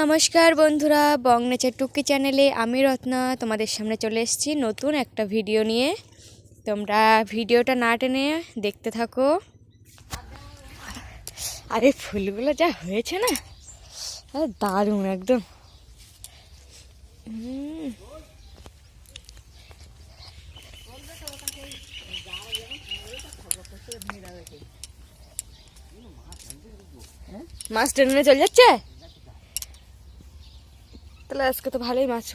নমস্কার বন্ধুরা, বং নেচার টুকি চ্যানেলে আমি রত্না। তোমাদের সামনে চলে এসেছি নতুন একটা ভিডিও নিয়ে। তোমরা ভিডিওটা না টেনে দেখতে থাকো। আরে, ফুলগুলো যা হয়েছে না? দারুণ একদম। মাছ টেনে চলে যাচ্ছে? তাহলে আজকে তো ভালোই মাছ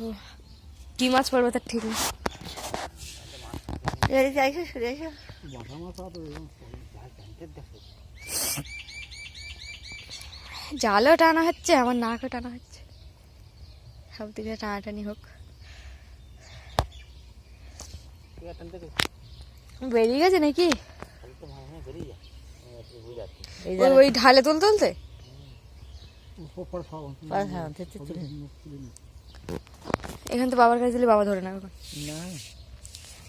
কি মাছ পড়বে তার ঠিক সরে। জালও টানা হচ্ছে আমার নাকও টানা হচ্ছে। সব দিকে টানাটানি হোক। বেরিয়ে গেছে নাকি? ওই- ওই ঢালে তুল তুলতে? এখান তো বাবার কাছে দিলে বাবা ধরে না।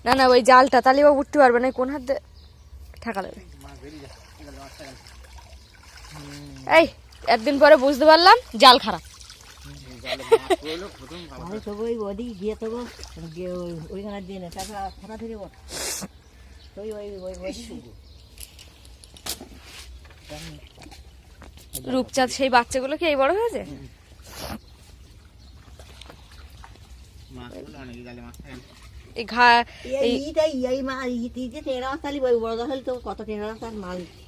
না না ওই জালটা তাহলে ও উঠতে পারবে না কোন হাত দিয়ে? ঠেকা দেবে। এই একদিন পরে বুঝতে পারলাম জাল খারাপ। ওই রূপচাঁদ সেই বাচ্চাগুলো কি এই বড় হয়েছে?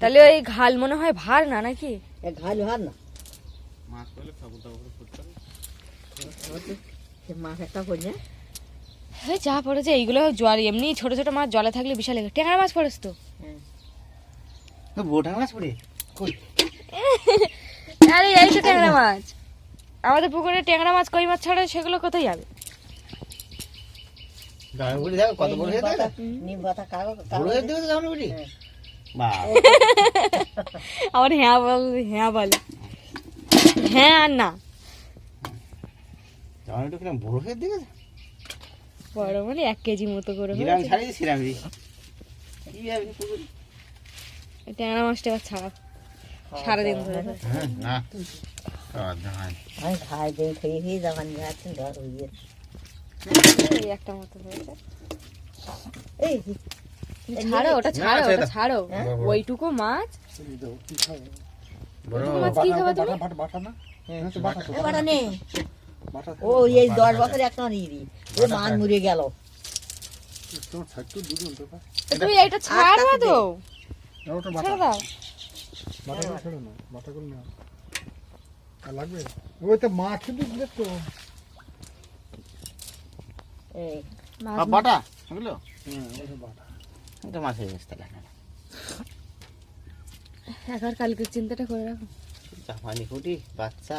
তাহলে ওই ঘাল মনে হয় ভার না নাকি? ঘাল হার না। মাছ একটা পড়ছে হ্যাঁ যা পড়েছে এইগুলো জল এমনি ছোট ছোট মাছ জলে থাকলে বিশাল লাগে। ট্যাংরা মাছ পড়েছে তো? বোটা মাছ পড়ে? আরে এই তো ট্যাংরা মাছ। আমাদের পুকুরে ট্যাংরা মাছ কই মাছ ছাড়ে সেগুলো কোথায় যাবে? গায়ে দেখো কত বড় হয়ে নিম পাতা কাগজ বড় হয়ে আমার হ্যাঁ বল হ্যাঁ বলে। হ্যাঁ আর না। বড় হয়ে দিকে বড় মানে এক কেজি মতো করে জিরাম হয়েছে। রে কি হবে পুকুর ট্যাংরা মাছটা এবার ছাড়া। সারাদিন ধরে। হ্যাঁ না খাই দিয়ে খেয়ে খেয়ে যাবান যাচ্ছেন ধর ওই একটা মতো হয়েছে। এই ছাড়ো ওটা ছাড়ো ওটা ছাড়ো। বড়। ওইটুকু মাছ। বড় মাছ কি খাবে তুমি? বাটা নেই ও এই দশ বছর একটা দিয়ে ও মান মুড়ে গেল। তো তুমি এইটা ছাড়বা তো। ছেড়ে দাও। লাগবে? ওই তো মাছ কিন্তু দিলে তো। এই মাছ আর বাটা? বুঝলো এটা মাছ হয়ে গেছে তাহলে একবার কালকের চিন্তাটা করে রাখো। জাপানি ফুটি বাচ্চা।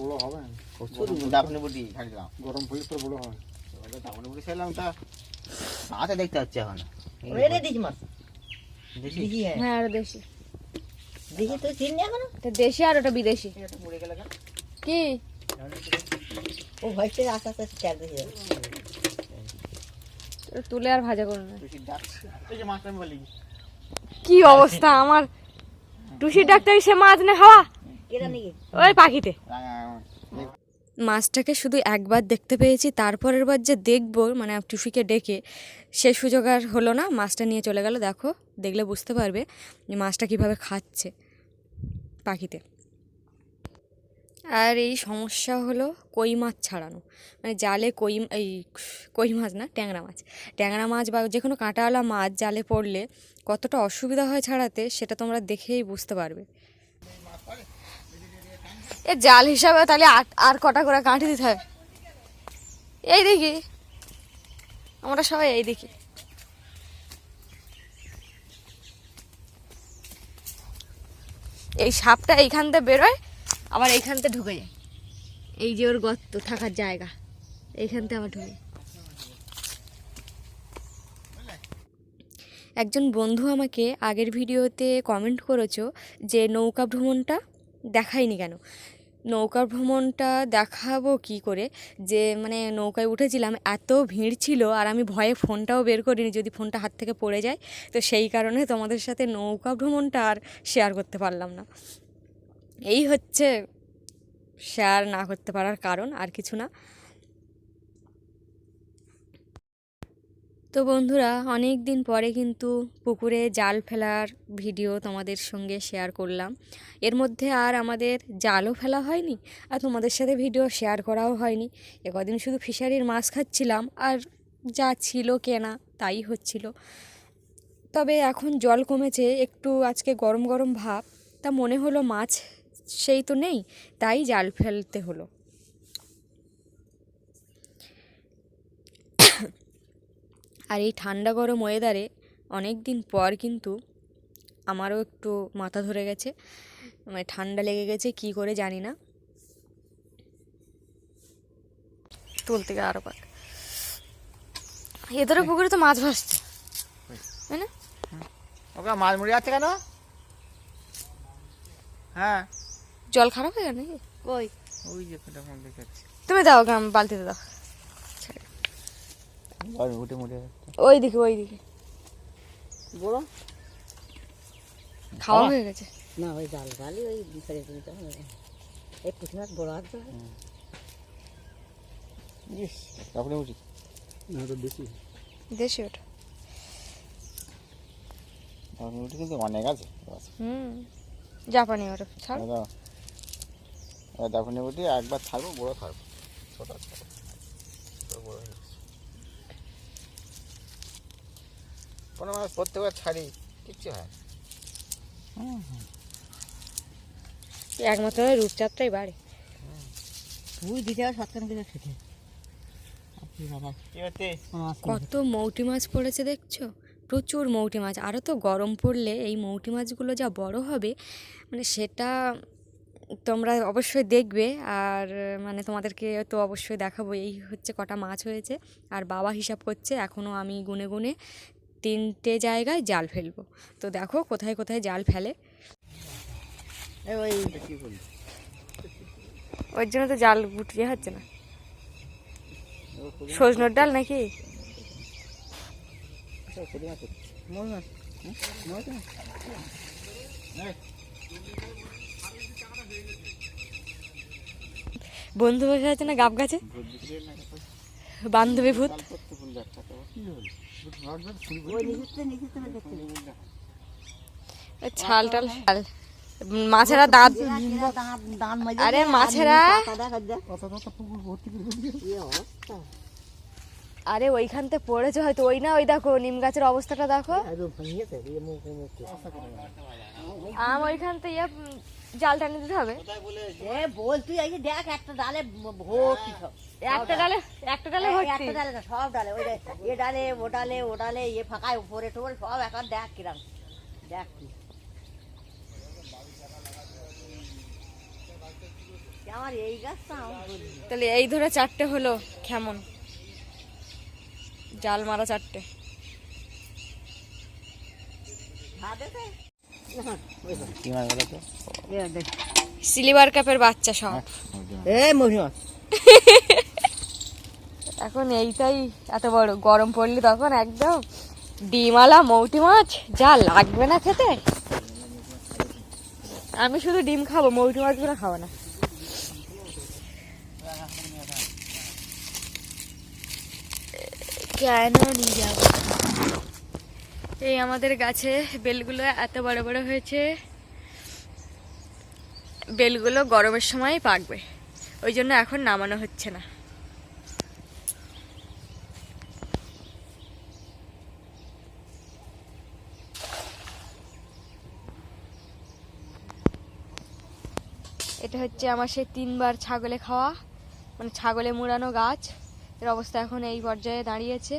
বড় হবে। প্রচুর দাপনি বুটি ছাড়ি দিলাম। গরম হলে তো বড় হয়। বুটি ছিলাম তা। মাছে দেখতে হচ্ছে এখন। দেখি। হ্যাঁ। হ্যাঁ দেশি দেখি তো চিনি না এখন? এটা দেশি আর ওটা বিদেশি। কি? ও থেকে আস্তে আস্তে দিয়ে তুলে আর ভাজা করো না। কি অবস্থা আমার? টুসির ডাক্তার সে মাছ নে হাওয়া ওই পাখিতে। মাছটাকে শুধু একবার দেখতে পেয়েছি, তারপরের বার যে দেখব মানে টুসিকে ডেকে, সে সুযোগ আর হলো না, মাছটা নিয়ে চলে গেল। দেখো, দেখলে বুঝতে পারবে যে মাছটা কীভাবে খাচ্ছে পাখিতে। আর এই সমস্যা হলো কই মাছ ছাড়ানো। মানে জালে কই, এই কই মাছ না, ট্যাংরা মাছ। ট্যাংরা মাছ বা যে কোনো কাঁটাওয়ালা মাছ জালে পড়লে কতটা অসুবিধা হয় ছাড়াতে, সেটা তোমরা দেখেই বুঝতে পারবে। এ জাল হিসাবে তাহলে আর কটা করে কাঠি দিতে হয়? এই দেখি। আমরা সবাই এই দেখি। এই সাপটা এইখান থেকে বেরোয়, আবার এইখান থেকে ঢুকে যায়। এই যে ওর গর্ত থাকার জায়গা, এইখান থেকে আবার ঢুকে একজন বন্ধু আমাকে আগের ভিডিওতে কমেন্ট করেছ যে নৌকা ভ্রমণটা দেখায়নি কেন? নৌকা ভ্রমণটা দেখাবো কি করে? যে মানে নৌকায় উঠেছিলাম, এত ভিড় ছিল আর আমি ভয়ে ফোনটাও বের করিনি যদি ফোনটা হাত থেকে পড়ে যায়। তো সেই কারণে তোমাদের সাথে নৌকা ভ্রমণটা আর শেয়ার করতে পারলাম না। এই হচ্ছে শেয়ার না করতে পারার কারণ আর কিছু না। তো বন্ধুরা অনেক দিন পরে কিন্তু পুকুরে জাল ফেলার ভিডিও তোমাদের সঙ্গে শেয়ার করলাম। এর মধ্যে আর আমাদের জালও ফেলা হয়নি আর তোমাদের সাথে ভিডিও শেয়ার করাও হয়নি। এ কদিন শুধু ফিশারির মাছ খাচ্ছিলাম আর যা ছিল কেনা তাই হচ্ছিল। তবে এখন জল কমেছে, একটু আজকে গরম গরম ভাব। তা মনে হলো মাছ সেই তো নেই, তাই জাল ফেলতে হলো। আর এই ঠান্ডা গরম ওয়েদারে অনেক দিন পর কিন্তু আমারও একটু মাথা ধরে গেছে। মানে ঠান্ডা লেগে গেছে কি করে জানি না। তুলতে গিয়ে আরও পাক। এদের পুকুরে তো মাছ ভাসছে। তাই না? ওকে মাছ মরে যাচ্ছে কেন? হ্যাঁ। জল খারাপ হয়ে গেল নাকি? কই? ওই যে তুমি দাও ওকে আমি বালতিতে দাও। মুটে যাচ্ছে ওই দিকে ওই দিকে। বড়? খাওয়া হয়ে গেছে। না ওই জাল জালই ওই ফেলে দিতে হবে এই পুঁটি মাছ বড় আছে ইস। তারপরে উঠি না তো বেশি দেশি ওটা। তারপরে উঠি কিন্তু অনেক আছে। হুম। জাপানি ওটা ছাড়। দাফনে উঠি একবার ছাড়বো বড় ছাড়বো। ছোট ছাড়বো ছোট বড় হয়ে গেছে। কোনো প্রত্যেকবার ছাড়ি কিচ্ছু হয় একমাত্র রূপচাঁদটাই বাড়ে। তুই দিতে হবে সৎকান খেতে। মাছ কত মৌটি মাছ পড়েছে দেখছ? প্রচুর মৌটি মাছ। আরও তো গরম পড়লে এই মৌটি মাছগুলো যা বড় হবে মানে সেটা তোমরা অবশ্যই দেখবে। আর মানে তোমাদেরকে তো অবশ্যই দেখাবো এই হচ্ছে কটা মাছ হয়েছে। আর বাবা হিসাব করছে এখনও আমি গুনে গুনে তিনটে জায়গায় জাল ফেলব। তো দেখো কোথায় কোথায় জাল ফেলে। ওর জন্য তো জাল গুটিয়ে হচ্ছে না। সজনোর ডাল নাকি? হয় বন্ধু বসে আছে না গাব গাছে? বান্ধবী ভূত। করতে ভুল একটা তো ওই নিচেতে নিচেতে দেখতে ওই ছাল টাল। মাছেরা দাঁত আরে মাছেরা আরে ওইখানতে পড়েছে হয়তো ওই না ওই দেখো নিম গাছের অবস্থাটা দেখো। আম ওইখানতে ইয়ে জাল টানে দিতে হবে। বল তুই এই দেখ একটা ডালে ভর্তি সব। একটা ডালে একটা ডালে ভর্তি। একটা ডালে সব ডালে ওই এ ডালে ও ডালে ও ডালে এ ফাঁকায় উপরে টোরে সব এখন দেখ কিরাম। দেখ তুই আমার এই গাছটা তাহলে এই ধরে চারটে হলো কেমন? জাল মারা চারটে। ভাবে সিলিভার কাপের বাচ্চা সব। মহিমা। এখন এইটাই এত বড় গরম পড়লে তখন একদম ডিমওয়ালা মৌটি মাছ যা লাগবে না খেতে। আমি শুধু ডিম খাব মৌটি মাছগুলো খাব না। কেন নিয়ে যাব? এই আমাদের গাছে বেলগুলো এত বড় বড় হয়েছে। বেলগুলো গরমের সময় পাকবে। ওই জন্য এখন নামানো হচ্ছে না। এটা হচ্ছে আমার সেই তিনবার ছাগলে খাওয়া মানে ছাগলে মুড়ানো গাছ। এর অবস্থা এখন এই পর্যায়ে দাঁড়িয়েছে।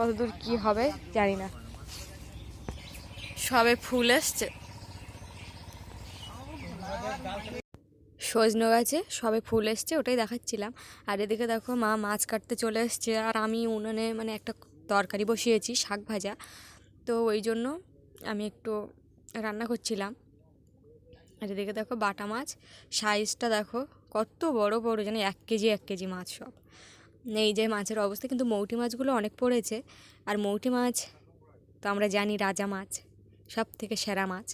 কতদূর কি হবে জানি না সবে ফুল এসছে সজনে গাছে সবে ফুল এসছে, ওটাই দেখাচ্ছিলাম। আর এদিকে দেখো মা মাছ কাটতে চলে এসছে, আর আমি উনুনে মানে একটা তরকারি বসিয়েছি, শাক ভাজা। তো ওই জন্য আমি একটু রান্না করছিলাম। আর এদিকে দেখো বাটা মাছ সাইজটা দেখো কত বড় বড় যেন এক কেজি এক কেজি মাছ সব। এই যে মাছের অবস্থা, কিন্তু মৌটি মাছগুলো অনেক পড়েছে। আর মৌটি মাছ তো আমরা জানি রাজা মাছ সব থেকে সেরা মাছ।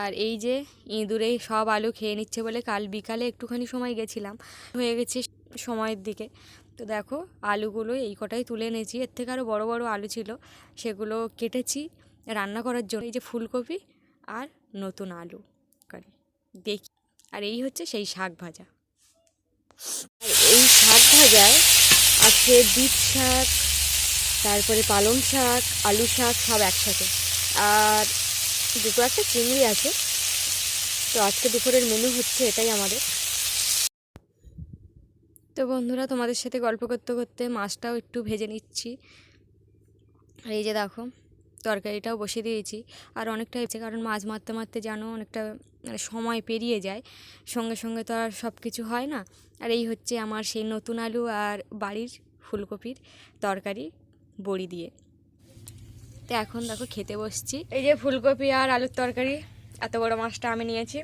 আর এই যে ইঁদুরে সব আলু খেয়ে নিচ্ছে বলে কাল বিকালে একটুখানি সময় গেছিলাম, হয়ে গেছে সময়ের দিকে। তো দেখো, আলুগুলো এই কটাই তুলে এনেছি। এর থেকে আরও বড় বড় আলু ছিল, সেগুলো কেটেছি রান্না করার জন্য। এই যে ফুলকপি আর নতুন আলু দেখি। আর এই হচ্ছে সেই শাক ভাজা। আর এই শাক ভাজায় আছে বিট শাক, তারপরে পালং শাক, আলু শাক সব একসাথে। আর দুটো একটা চিংড়ি আছে। তো আজকে দুপুরের মেনু হচ্ছে এটাই আমাদের। তো বন্ধুরা, তোমাদের সাথে গল্প করতে করতে মাছটাও একটু ভেজে নিচ্ছি। আর এই যে দেখো তরকারিটাও বসিয়ে দিয়েছি। আর অনেকটা হয়েছে কারণ মাছ মারতে মারতে যেন অনেকটা মানে সময় পেরিয়ে যায়। সঙ্গে সঙ্গে তো আর সব কিছু হয় না। আর এই হচ্ছে আমার সেই নতুন আলু আর বাড়ির ফুলকপির তরকারি বড়ি দিয়ে। তো এখন দেখো খেতে বসছি। এই যে ফুলকপি আর আলুর তরকারি এত বড় মাছটা আমি নিয়েছি।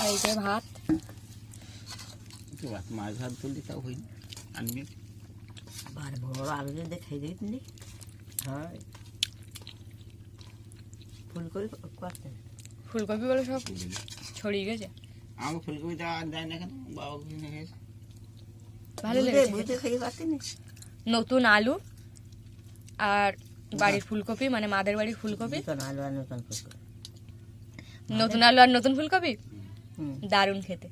আর এই যে ভাত। মাছ ভাত তাও হয়নি। আনবি। আর বড় আলু দিয়ে খাই দিই তুমি হ্যাঁ। ফুলকপি করতে। ফুলকপিগুলো সব ছড়িয়ে গেছে। আমাকে ফুলকপি দেওয়া দেয় না কেন? বাবা কিনে গেছে। ভালো লেগেছে নতুন আলু আর বাড়ির ফুলকপি মানে মাদের বাড়ির ফুলকপি। নতুন আলু আর নতুন ফুলকপি। নতুন আলু আর নতুন ফুলকপি? দারুণ খেতে।